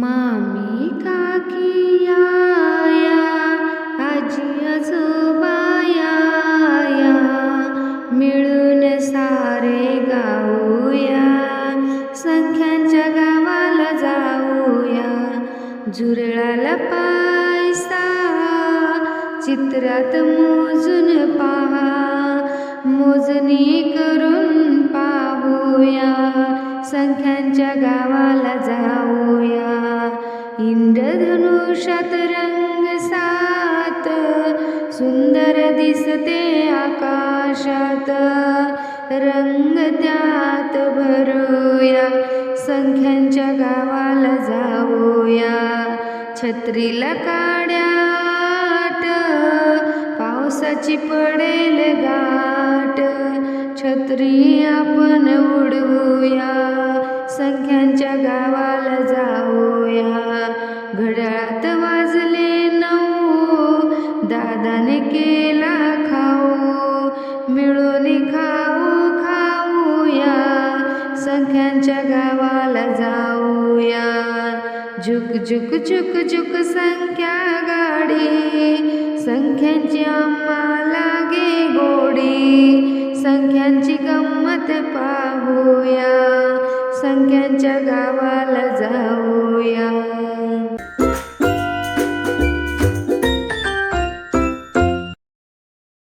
मामी काकी या आजी आजोबा या मिळून सारे गाऊया संख्यांच्या गावाला जाऊया. जुरळाला पायसा चित्रात मोजून पहा मोजणी करून पाहूया. संख्यांच्या गावाला जाऊया. इंद्रधनुष्यात रंग सात सुंदर दिसते आकाशात. रंग त्यात भरूया. संख्यांच्या गावाला जाऊया. छत्रीला काड्याट पावसाची पडे गावाला जाऊया. घड्याळात वाजले नऊ. दादाने केला खाऊ. मिळून खाऊ खाऊया. संख्यांच्या गावाला जाऊया. झुक झुक झुक झुक संख्या गाडी. संख्यांची आम्हाला गे गोडी. संख्यांची गंमत पाहूया. संख्यांच्या गावाला जाऊया.